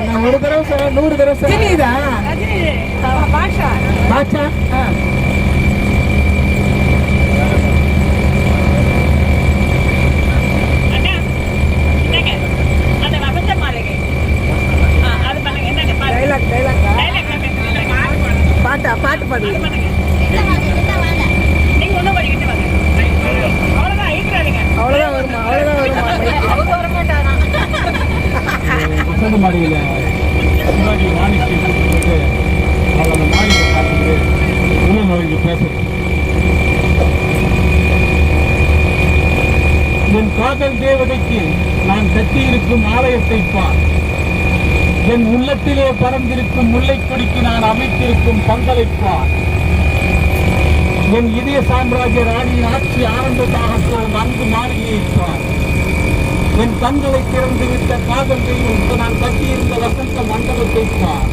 நான் ஒரு தடவை சொல்ல நூறு தடவை சொல்ல தெரியுதா பாஷா பண்ணுங்க பாட்டா பாட்டு பாடுங்க அவ்வளோதான் வருமா அவ்வளோதான் வருமா மைக்கு. வசந்த மாடியில் சிவாஜி மாணிக்கு சொல்லிட்டு அவர் அந்த மாடியை பார்த்துட்டு உணவு நுழைஞ்சு பேசுறது என் காதல் தேவதைக்கு நான் கட்டியிருக்கும் ஆலயத்தை பார். என் உள்ளத்திலே பறந்திருக்கும் முல்லைக் கொடிக்கு நான் அமைத்திருக்கும் பந்தலைப் பார். என் இதய சாம்ராஜ்ய ராணியின் ஆட்சி ஆனந்தமாகட்டும் அன்பு மாளிகையைப் பார். என் கண்களை திறந்து விட்ட காதல் தெய்வம் நான் கட்டியிருந்த வசந்த மண்டபத்தை பார்.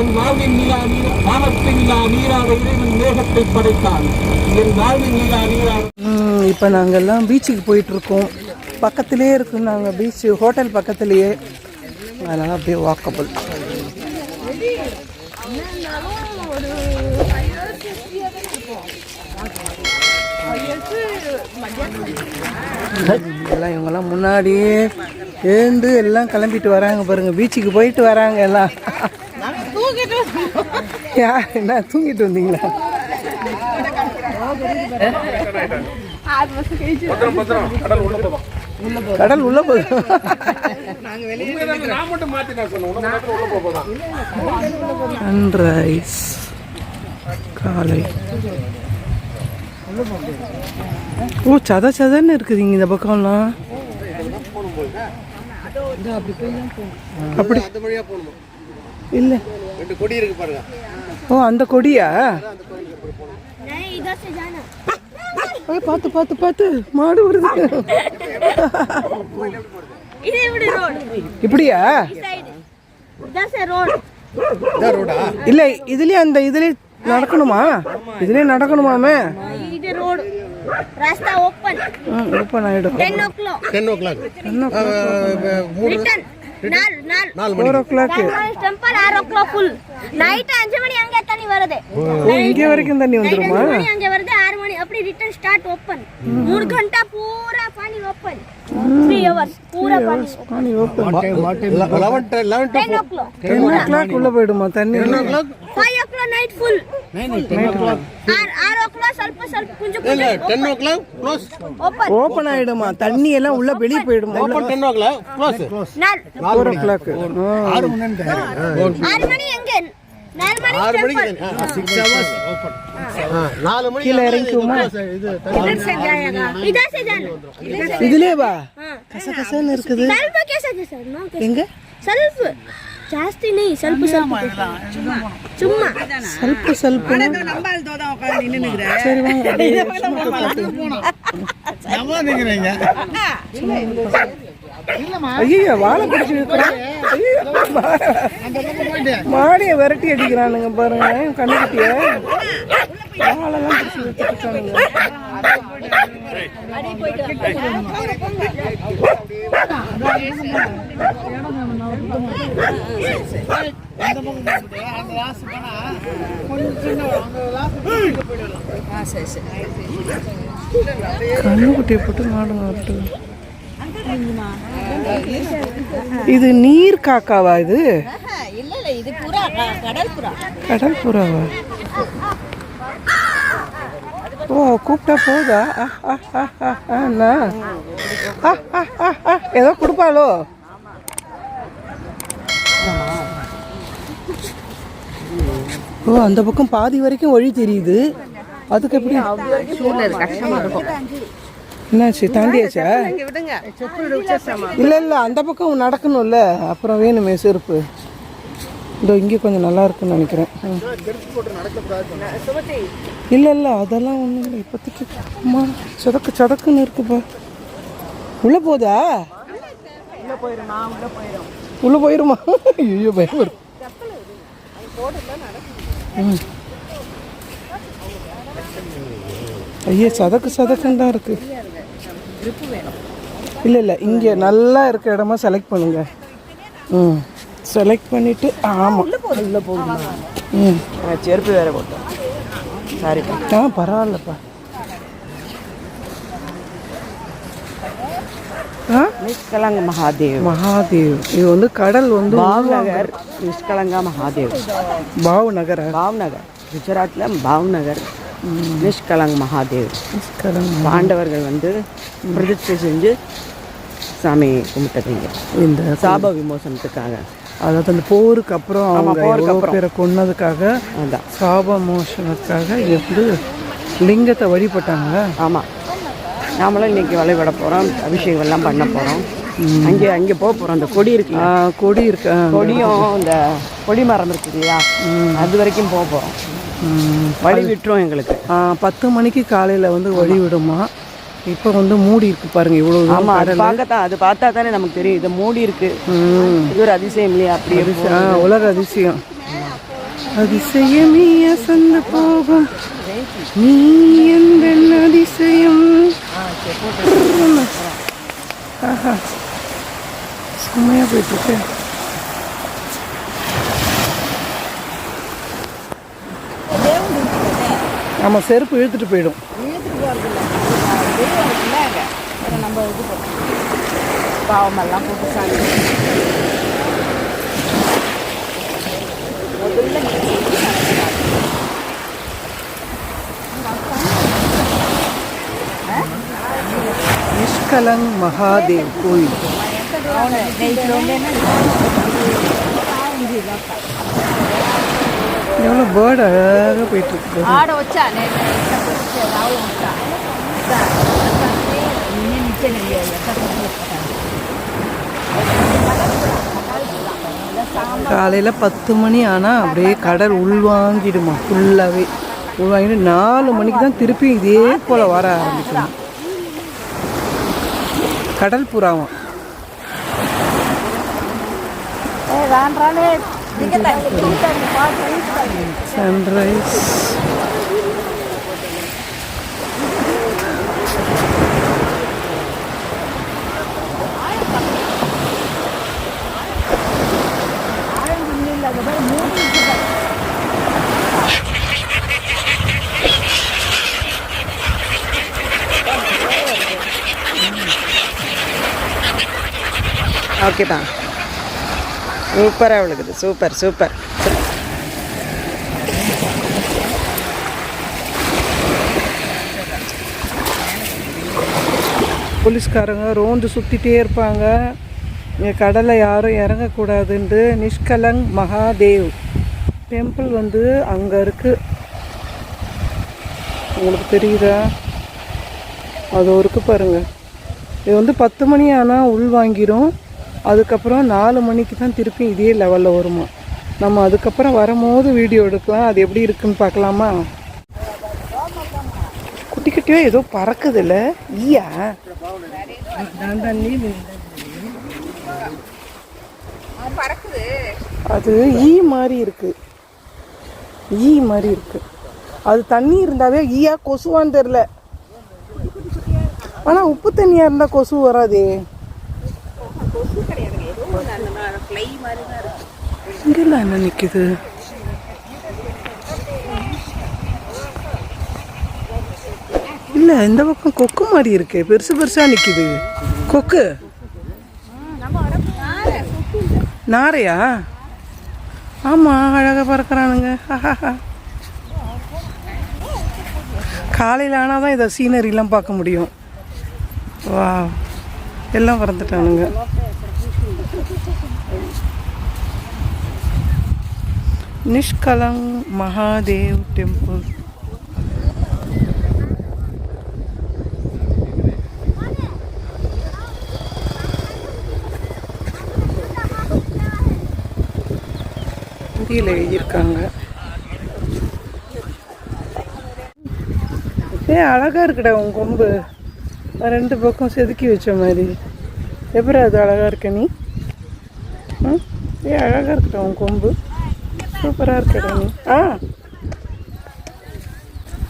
என் வாழ்வின் நிலா நீரா வானத்தின் நிலா நீராக இறைவன் மேகத்தை படைத்தான். என் வாழ்வின் நிலா நீராக இப்போ நாங்கள்லாம் பீச்சுக்கு போயிட்டுருக்கோம். பக்கத்திலே இருக்கும் நாங்கள் பீச்சு ஹோட்டல் பக்கத்துலேயே. அதனால் அப்படியே வாக்கபுள் எல்லாம் இவங்கெல்லாம் முன்னாடியே எழுந்து எல்லாம் கிளம்பிட்டு வராங்க பாருங்க. பீச்சுக்கு போயிட்டு வராங்க எல்லாம். யா என்ன தூங்கிட்டு வந்தீங்களா? கடல் உள்ள போதும் காலை. ஓ சத சதன்னு இருக்குதுங்க இந்த பக்கம்லாம். அப்படி. இல்லை. ரெண்டு கொடி இருக்கு பாருங்க ஓ அந்த கொடியா? பார்த்து பார்த்து பார்த்து. மாடு வருது. இப்படியா? இல்லை இதுலயே அந்த இதுலயே நடக்கணுமா? இதுலயே நடக்கணுமாமே? અહીંથી રોડ રસ્તા open open ಆಯ್ಡು ten o'clock return o'clock Ramraj o'clock உள்ள போயிடுமா தண்ணி ನೈಟ್ ಫುಲ್ ಆರ್ ಆರು ಓ ಕ್ಲಾಕ್ ಸ್ವಲ್ಪ ಸ್ವಲ್ಪ ಕುಂಜು இல்ல ten o'clock close open open ஆயிடுமா தண்ணி எல்லாம் உள்ள வெளியே போயிடுமா open ten o'clock close ನಾಲ್ ஃபோர் ஓ கிளாக் ಆರು ಮಣಿ ಹೆಂಗೆ ನಾಲ್ ಮಣಿ ஆறு மணிக்கு சிக்ஸ் ஹவர்ஸ் ஓப்பன் நாலு மணிக்கு கீழே இறங்கிக்குமா இது ಇದಾ ಸೆ ಜಾನ இதுலயே வா கச கசன்னு இருக்குது ಸ್ವಲ್ಪ ಕೇಸಕ್ಕೆ ಸರ್ ನೋ எங்க ಸ್ವಲ್ಪ ಜಾಸ್ತಿ ನೀ ಸ್ವಲ್ಪ ಸ್ವಲ್ಪ சும்மா ಸ್ವಲ್ಪ ಸ್ವಲ್ಪ சரி வாங்க அப்படியே ஐயோ வாழை பிடிச்சி வைக்கிறான் மாடியை விரட்டி அடிக்கிறானுங்க பாருங்க கண்ணுக்குட்டிய வாழெல்லாம் பிடிச்சி வச்சுருக்கானுங்க கண்ணுக்குட்டியை போட்டு மாடுங்க வரட்டு இது நீர் காக்காவா இது கடல் புறாவா? ஓ கூப்பிட்டா போதா? ஆ, அண்ணா. ஏதோ கொடுப்பாளோ? ஓ அந்த பக்கம் பாதி வரைக்கும் வழி தெரியுது. அதுக்கு எப்படி? என்னாச்சு? தாண்டியாச்சா? இல்ல இல்ல அந்த பக்கம் நடக்கணும்ல. அப்புறம் வேணுமே செருப்பு. இதோ இங்கே கொஞ்சம் நல்லா இருக்குன்னு நினைக்கிறேன். ம். இல்ல இல்ல அதெல்லாம் ஒண்ணும் இல்லை. இப்போதைக்கு அம்மா சதக்கு சதக்குன்னு இருக்குப்பா உள்ள போதா? உள்ள போயிருமா. ஐயோ பயம் வரும் ம். ஐயோ சதக்கு சதக்குன்னு தான் இருக்கு. இல்லை இல்லை இங்கே நல்லா இருக்க இடமா செலக்ட் பண்ணுங்க. ம். செலக்ட் பண்ணிவிட்டு ஆமாம் உள்ள போகுமா ம். செருப்பு வேற போட்டோம். சாரிப்பா ஆ பரவாயில்லப்பா. நிஷ்கலங்க மகாதேவ். மகாதேவ். இது வந்து கடல் வந்து பாவ்நகர் நிஷ்கலங்கா மகாதேவ். பாவ் நகரா பாவ்நகர். குஜராத்தில் பாவ்நகர். நிஷ்கலங் மகாதேவ். கடல் பாண்டவர்கள் வந்து பிரதிஷ்டை செஞ்சு சாமி கும்பிட்டதுங்க. இந்த சாப விமோசனத்துக்காக. அதாவது அந்த போருக்கு அப்புறம் அவங்க எவ்வளோ. பேரை கொன்னதுக்காக அதான். சாப மோஷனுக்காக வந்து லிங்கத்தை வழிபட்டாங்க ஆமாம் நாமளும் இன்னைக்கு வழிபட போகிறோம் அபிஷேகம் எல்லாம் பண்ண போகிறோம் அங்கே அங்கே போக போகிறோம் அந்த கொடி இருக்கு கொடி இருக்கு. கொடியும் இந்த கொடி மரம் இருக்கு இல்லையா? அது வரைக்கும் போக போகிறோம். வழி விட்டுரும் எங்களுக்கு. பத்து மணிக்கு காலையில் வந்து வழி விடுமா இப்போ வந்து மூடி இருக்கு பாருங்க இவ்வளோ ஆமா அது பார்க்கத்தான் அது பார்த்தா தானே நமக்கு தெரியும். இது மூடி இருக்கு. இது ஒரு அதிசயம் இல்லையா? அப்படியே ஆ, உலக அதிசயம். அதிசயமே அசந்து போகும். நீ எந்த அதிசயம்? ஆஹா. போயிட்டு இருக்கு ஆமா செருப்பு இழுத்துட்டு போயிடும். பாவமெல்லாம் போட்டு சாமி நிஷ்கலங் மகாதேவ் கோயில் எவ்வளோ பேர்டு அழகாக போயிட்டு இருக்கு ఆడ వచ్చా காலையில் பத்து மணி ஆனால் அப்படியே கடல் உள்வாங்கிடுமா ஃபுல்லாகவே உள்வாங்கிட்டு நாலு மணிக்கு தான் திருப்பி இதே போல் வர ஆரம்பிக்கணும் கடல் புறாவும். రాను రానే சன்ரைஸ் ஓகேப்பா சூப்பராக விழுகுது சூப்பர் சூப்பர். போலீஸ்காரங்க ரோந்து சுற்றிட்டே இருப்பாங்க. இங்கே கடலில் யாரும் இறங்கக்கூடாதுன்ட்டு நிஷ்கலங் மகாதேவ் டெம்பிள் வந்து அங்கே இருக்குது உங்களுக்கு தெரியுதா? அது இருக்கு பாருங்கள் இது வந்து பத்து மணி ஆனால் உள் வாங்கிடும் அதுக்கப்புறம் நாலு மணிக்கு தான் திருப்பி இதே லெவலில் வருமா? நம்ம அதுக்கப்புறம் வரும்போது வீடியோ எடுக்கலாம். அது எப்படி இருக்குன்னு பார்க்கலாமா? குட்டி குட்டியாக ஏதோ பறக்குதுல்ல? ஈயா? அது ஈ மாதிரி இருக்கு. ஈ மாதிரி இருக்கு. அது தண்ணி இருந்தாவே ஈயா கொசுவான்னு தெரில ஆனா உப்பு தண்ணியா இருந்தா கொசு வராதே. இங்கெல்லாம் என்ன நிக்குது? இல்ல இந்த பக்கம் கொக்கு மாதிரி இருக்கு. பெருசு பெருசா நிக்குது. கொக்கு. நாரையா? ஆமாம் அழகாக பறக்கிறானுங்க. காலையில் ஆனால் தான் இதை சீனரிலாம் பார்க்க முடியும். வா எல்லாம் பறந்துட்டானுங்க. நிஷ்கலங் மகாதேவ் டெம்பிள் ஹிந்தியில் எழுதியிருக்காங்க. ஏ அழகாக இருக்குடா உன் கொம்பு? ரெண்டு பக்கம் செதுக்கி வச்ச மாதிரி. எப்படி அது அழகாக இருக்க நீ? ம்? ஏ அழகாக இருக்குடா உன் கொம்பு? சூப்பராக இருக்கடா நீ. ஆ.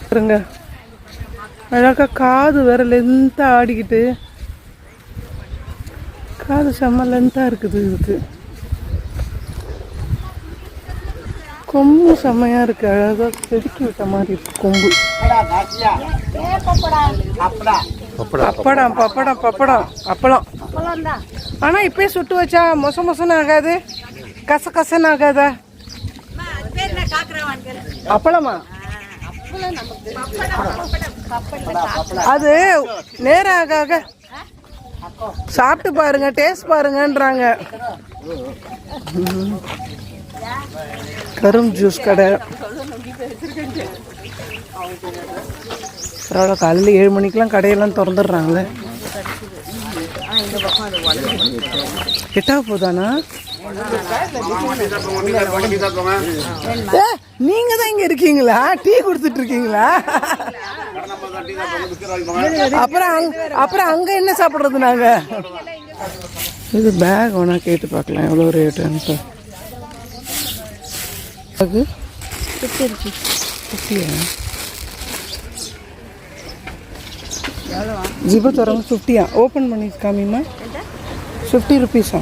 பாருங்க. அழகா காது வேற லென்த்தாக ஆடிக்கிட்டு. காது செம்ம லென்த்தாக இருக்குது இதுக்கு. கொம்பு செம்மையா இருக்கு. அழகா செதுக்கி விட்ட மாதிரி இருக்கு கொம்பு. பப்படம் பப்படம் பப்படம் அப்பளம். ஆனா இப்பயே சுட்டு வச்சா மொச மொசன்னு ஆகாது. கச கசன்னு ஆகாதா? அப்பளமா? அது நேரம் ஆக ஆக. சாப்பிட்டு பாருங்க டேஸ்ட் பாருங்கன்றாங்க. கரும் ஜூஸ் கடை. பரவாயில்ல காலையில் ஏழு மணிக்கெலாம் கடையெல்லாம் திறந்துடுறாங்களே. எட்டா போதானா? நீங்க தான் இங்க இருக்கீங்களா? டீ குடுத்துட்டு இருக்கீங்களா? அப்புறம் அப்புறம் அங்க என்ன சாப்பிடுறது நாங்க? இது பேக் வேணா கேட்டு பார்க்கலாம் எவ்வளோ ரேட்டுன்னு அது ஃபிஃப்டியா ஜிபோ தரங்க ஃபிஃப்டியா ஓப்பன் பண்ணி காமிமா ஃபிஃப்டி ருபீஸா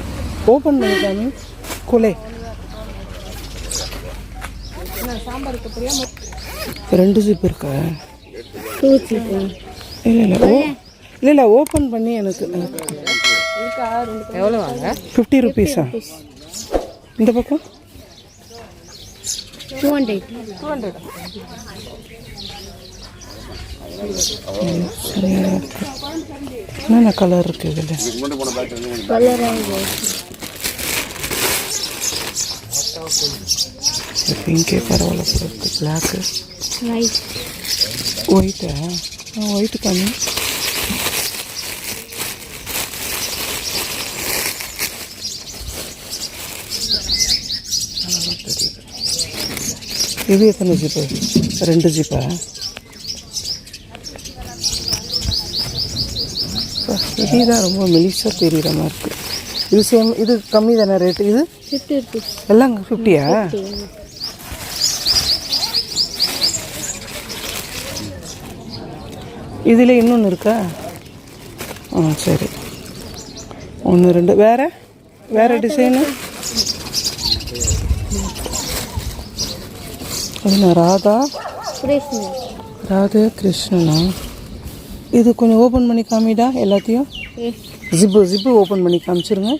ஓப்பன் பண்ணி காமி கொலை. ரெண்டு ஜிப் இருக்கா? இல்லை இல்லை. ஓ இல்லை இல்லை. ஓப்பன் பண்ணி எனக்கு எவ்வளோ வாங்க ஃபிஃப்டி ருபீஸா இந்த பக்கம்? டூ ஹண்ட்ரட் சரியா இருக்கு என்னென்ன கலர் இருக்கு இதில் பிங்கே பரவாயில்ல போல இருக்கு பிளாக்கு ஒயிட்டா ஒயிட்டு காமி இது எத்தனை ஜிப்பு? ரெண்டு ஜிப்பா? இதுதான் ரொம்ப மெலிசாக தெரியுற மாதிரி இருக்கு. இது சேம் இது கம்மி தானே ரேட்டு இது? ஃபிஃப்டி எல்லாம் ஃபிஃப்டியா இதில் இன்னொன்று இருக்கா? ஆ சரி. ஒன்று ரெண்டு. வேற? வேற டிசைனு அது ராதா? ராதா கிருஷ்ணனா? இது கொஞ்சம் ஓப்பன் பண்ணி காமிடா எல்லாத்தையும். ஜிப்பு ஜிப்பு ஓப்பன் பண்ணி காமிச்சிருங்க.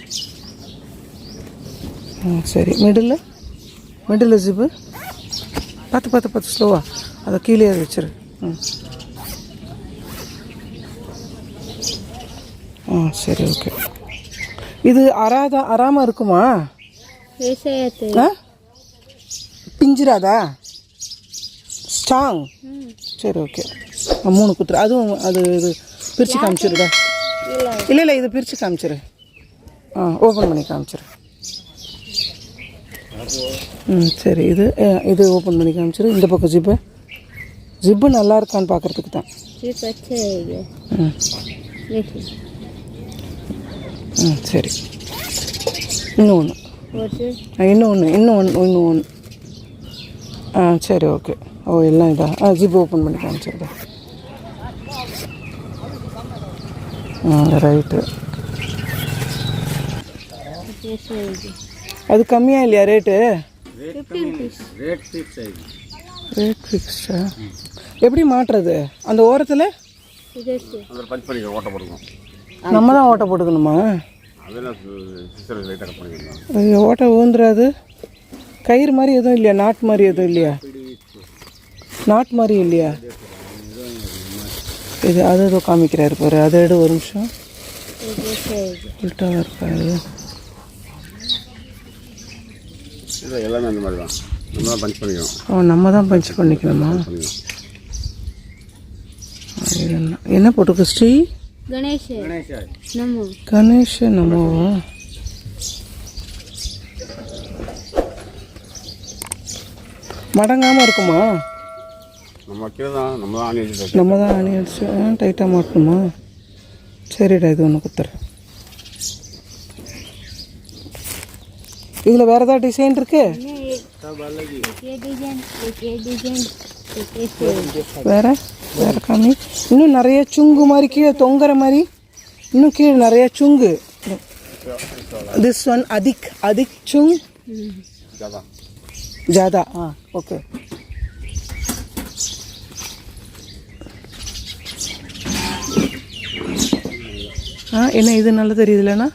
ஆ சரி. Middle middle zip? பார்த்து பார்த்து பார்த்து ஸ்லோவா அதை கீழே வச்சிரு. ம் ஆ சரி ஓகே இது அராதா அறாமல் இருக்குமா? பிஞ்சிராதா? ஸ்ட்ராங் சரி ஓகே மூணு குத்துரு. அதுவும் அது இது பிரித்து காமிச்சிருடா. இல்லை இல்லை. இது பிரித்து காமிச்சிரு. ஆ ஓப்பன் பண்ணி காமிச்சிரு. ம் சரி இது இது ஓப்பன் பண்ணி காமிச்சிரு. இந்த பக்கம் ஜிப்பு. ஜிப்பு நல்லா இருக்கான்னு பார்க்குறதுக்கு தான். ம். சரி இன்னும் ஒன்று இன்னும் ஒன்று இன்னும் ஒன்று இன்னும் ஒன்று ஆ சரி ஓகே ஓ எல்லாம் இதா? ஆ ஜிப் ஓப்பன் பண்ணி காமிச்சிருக்கா ரைட்டு அது கம்மியாக இல்லையா ரேட்டு ரேட் ஃபிக்ஸ்டா எப்படி மாட்டுறது? அந்த ஓரத்தில்? நம்ம தான் ஓட்ட போட்டுக்கணுமா? ஓட்டை ஊந்துராது கயிறு மாதிரி எதுவும் இல்லையா நாட்டு மாதிரி எதுவும் இல்லையா? நாட் மாதிரி இல்லையா இது அது ஏதோ காமிக்கிறாரு பாரு. அதை எடு ஒரு நிமிஷம். உள்டாக இருக்காரு தான். நம்ம பஞ்ச் பண்ணிக்கணும். ஓ நம்ம தான் பஞ்ச் பண்ணிக்கணுமா? என்ன போட்டுருக்கு ஸ்ரீ? கணேஷ். கணேஷ்? நம்ம. மடங்காமல் இருக்குமா? நம்ம தான் நம்ம தான் அடிச்சு நம்ம தான் ஆணி அடிச்சு டைட்டாக மாட்டணுமா? சரிடா இது ஒன்று கொடுத்துறேன் இதில் வேறு ஏதாவது டிசைன் இருக்குது வேறு? வேறு காமி. இன்னும் நிறைய சுங்கு மாதிரி கீழே தொங்குற மாதிரி இன்னும் கீழே நிறைய சுங்கு. திஸ் ஒன் அதிக் அதிக் சுங் ஜாதா. ஆ ஓகே ஆ என்ன இது நல்லா தெரியுதுலண்ணா?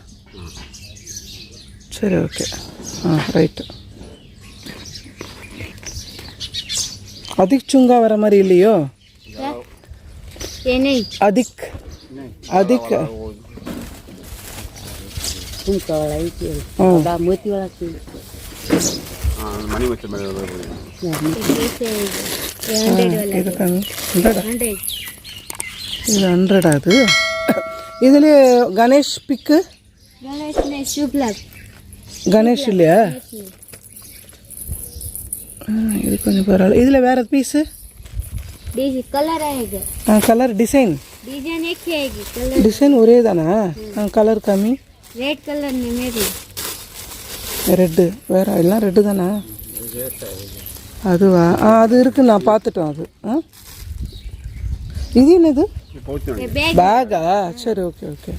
சரி ஓகே. ஆ ரைட்டு அதிக் சுங்கா வர மாதிரி இல்லையோ? அதிக். அதிக். இது ஹண்ட்ரடா அது இதுலேயே கணேஷ் பிக்கு? கணேஷ் இல்லையா? இது கொஞ்சம் பரவாயில்ல. இதில் வேறு பீஸு கலர் டிசைன் டிசைன் ஒரே தானா? கலர் கம்மி. ரெட் கலர் ரெட்டு வேறு எல்லாம் ரெட்டு தானா? அதுவா? அது இருக்குது நான் பார்த்துட்டோம் அது. ஆ? இது என்னது? பேகா சரி ஓகே ஓகே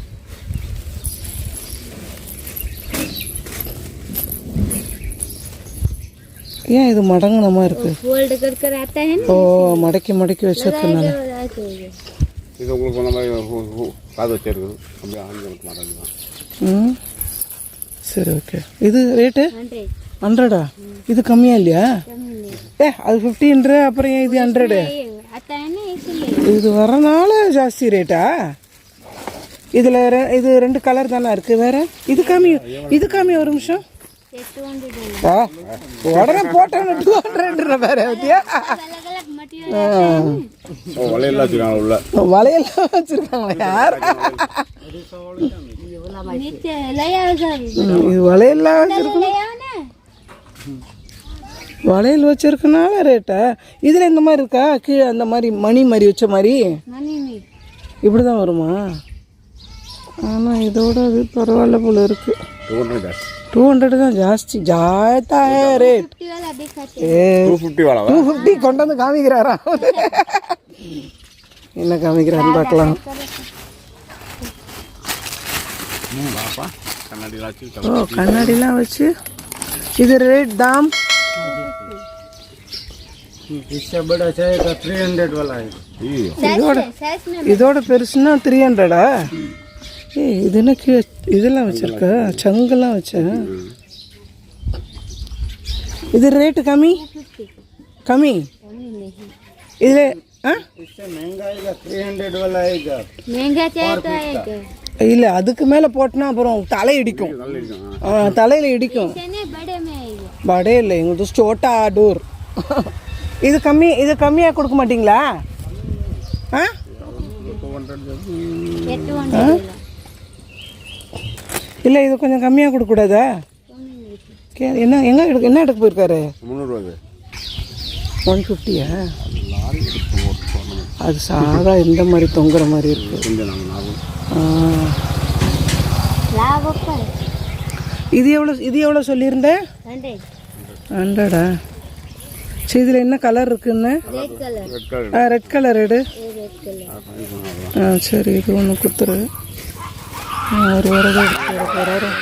ஏன் இது மடங்கினமா இருக்கு? ஓ மடக்கி மடக்கி வச்சிருக்கனால இது உங்களுக்கு நம்ம மாதிரி காது வச்சிருக்குது அப்படியே ஆண்களுக்கு மடங்கு தான். ம். சரி ஓகே இது ரேட்டு ஹண்ட்ரடா இது கம்மியா இல்லையா? ஏ அது ஃபிஃப்டின்ற அப்புறம் ஏன் இது ஹண்ட்ரடு இது வரனால ஜாஸ்தி ரேட்டா இதில் இது ரெண்டு கலர் தானே இருக்குது வேற? இது காமி இது காமி ஒரு நிமிஷம். உடனே போட்டேன் டூ வேற பத்தியா? வலையெல்லாம் வச்சிருக்காங்க வலையெல்லாம் வச்சிருக்காங்களா யார்? இது வலையெல்லாம் வச்சிருக்கோம் வளையல் வச்சிருக்கனால ரேட்டா இதில் இந்த மாதிரி இருக்கா? கீழே அந்த மாதிரி மணி மாதிரி வச்ச மாதிரி? இப்படி தான் வருமா? ஆனால் இதோட அது பரவாயில்ல போல் இருக்குது டூ ஹண்ட்ரட் தான் ஜாஸ்தி. ஜாத்தாய ரேட் டூ ஃபிஃப்டி கொண்டு வந்து காமிக்கிறாரா? என்ன காமிக்கிறான்னு பார்க்கலாம். ஓ கண்ணாடிலாம் வச்சு. இது ரேட் தாம். इससे बड़ा चाहेगा थ्री हंड्रेड वाला है ஐயோ साइज में साइज में இதோட பெருசுன்னா த்ரீ ஹண்ட்ரடா ஏ இது என்ன கீழே இதெல்லாம் வச்சிருக்க சங்கெல்லாம் வச்சேன் இது ரேட்டு கம்மி கம்மி இதில் ஆ इससे महंगा आएगा थ्री हंड्रेड वाला आएगा महंगा चाहिए तो आएगा இல்லை அதுக்கு மேலே போட்டனா அப்புறம் தலை இடிக்கும் ஆ தலையில் இடிக்கும் ऐसे नहीं बड़े में आएगा படே இல்லை எங்களுக்கு ஸ்டோட்டா டோர் இது கம்மி இது கம்மியாக கொடுக்க மாட்டிங்களா? ஆ? இல்லை இது கொஞ்சம் கம்மியாக கொடுக்கக்கூடாதா? கே என்ன எங்கே எடுக்க என்ன எடுக்க போயிருக்காரு? முந்நூறுவாங்க. ஒன் ஃபிஃப்டியா அது சாதா இந்த மாதிரி தொங்குற மாதிரி இருக்கு. இது எவ்வளோ இது எவ்வளோ சொல்லியிருந்தேன்? ஹண்ட்ரடா சரி இதில் என்ன கலர் இருக்குன்னு? ஆ ரெட் கலர் எடு. ஆ சரி இது ஒன்று கொடுத்துரு. ஒரு உரகம் எடுத்து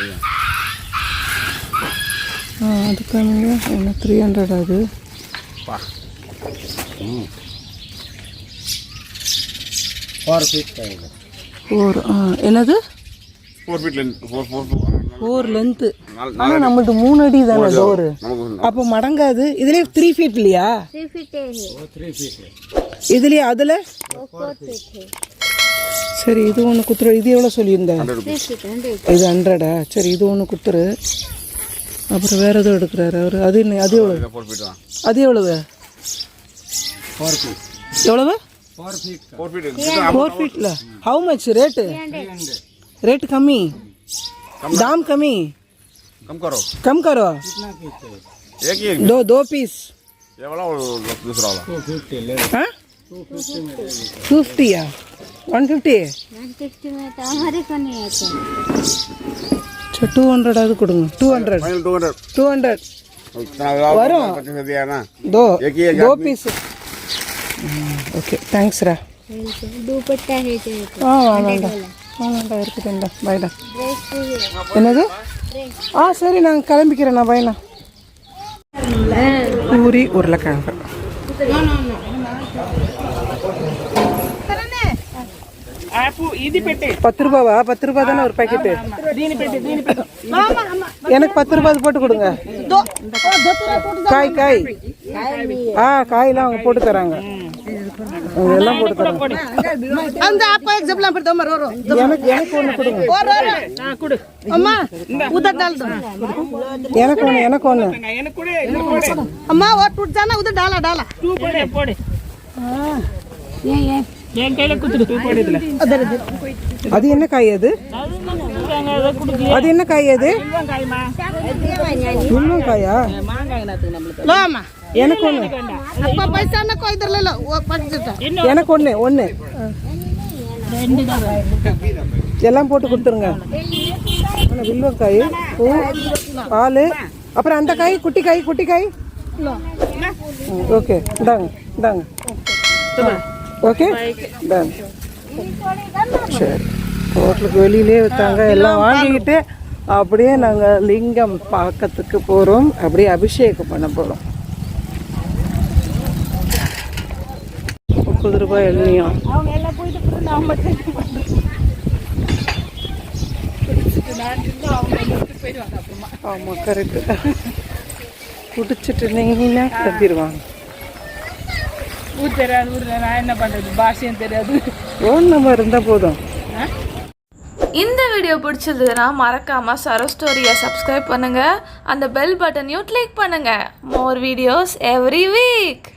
அதுக்கான என்ன த்ரீ ஹண்ட்ரட் அது? ஃபோர் ஆ என்னது? Four feet four four four length ஆனால் நம்மள்ட்ட மூணு அடி. தானே டோரு அப்போ மடங்காது. இதுலேயே த்ரீ ஃபீட் இல்லையா? இதுலேயே அதில்? சரி இது ஒன்று குத்துரு. இது எவ்வளோ சொல்லியிருந்தேன் இது ஹண்ட்ரடா சரி இது ஒன்று குத்துரு. அப்புறம் வேறு எதுவும் எடுக்கிறாரு அவர். அது என்ன அது எவ்வளோ அது எவ்வளவு? எவ்வளவு? ஃபோர் ஃபீட்ல ஹவு மச் ரேட்டு ரேட்டு கம்மி. कम दाम कमी। कम करो। कम करो। कितना एक ही। दो दो पीस। ये वाला और दूसरा वाला। हाँ? टू फिफ्टी है। वन फिफ्टी है। अच्छा टू हंड्रेड आदि कुछ two hundred two hundred two hundred वो दो एक ही दो पीस। हाँ, ओके थैंक्स रा। दो पट्टा है हाँ வேண்டாம்டா இருக்குதுண்டா பாய்டா என்னது ஆ சரி நான் கிளம்பிக்கிறேன் நான் பாய்ண்ணா பூரி உருளைக்கிழங்கு பத்து ரூபாவா பத்து ரூபா தானே ஒரு பாக்கெட்டு எனக்கு பத்து ரூபாய் போட்டு கொடுங்க காய் காய் ஆ காயெல்லாம் அவங்க போட்டு தராங்க எல்லாம் போட்டு அந்த அப்பா எக்ஸாம்பிள் அப்படி தம்மா ரோரோ எனக்கு எனக்கு ஒன்று கொடுங்க. ரோரோ கொடு. அம்மா உதட்டால் எனக்கு ஒன்று எனக்கு ஒன்று எனக்கு கொடு அம்மா ஒரு டூட் தானே உத டாலா டாலா. டூ போடு போடு. ஏ ஏ என் கையில குத்துடு. டூ போடு இதுல. அது என்ன காய் அது? அது என்ன காய் அது? இன்னும் காயா? மாங்காய் நம்மளுக்கு. எனக்கு ஒன்று அப்பா பைசா அண்ணக்கோ இதில் எனக்கு ஒன்று ஒன்று எல்லாம் போட்டு கொடுத்துருங்க. வில்வக்காய் பூ பால் அப்புறம் அந்த காய் குட்டி காய் குட்டி காய். ஓகே. இந்தாங்க இந்தாங்க. ஓகே? இந்தாங்க. சரி. ஹோட்டலுக்கு வெளியிலே வைத்தாங்க. எல்லாம் வாங்கிக்கிட்டு அப்படியே நாங்கள் லிங்கம் பார்க்கறதுக்கு போகிறோம் அப்படியே அபிஷேகம் பண்ண போகிறோம் முப்பது ரூபாய் எண்ணெயும் ஆமாம் கரெக்டு குடிச்சிட்டு நீங்கன்னா கத்திடுவாங்க ஊர் தெரியாது ஊர் நான் என்ன பண்றது? பாஷையும் தெரியாது. ஃபோன் நம்பர் இருந்தால் போதும். இந்த வீடியோ பிடிச்சிருந்ததுன்னா மறக்காம சரோ ஸ்டோரியை சப்ஸ்கிரைப் பண்ணுங்க. அந்த பெல் பட்டனையும் கிளிக் பண்ணுங்க. More videos every week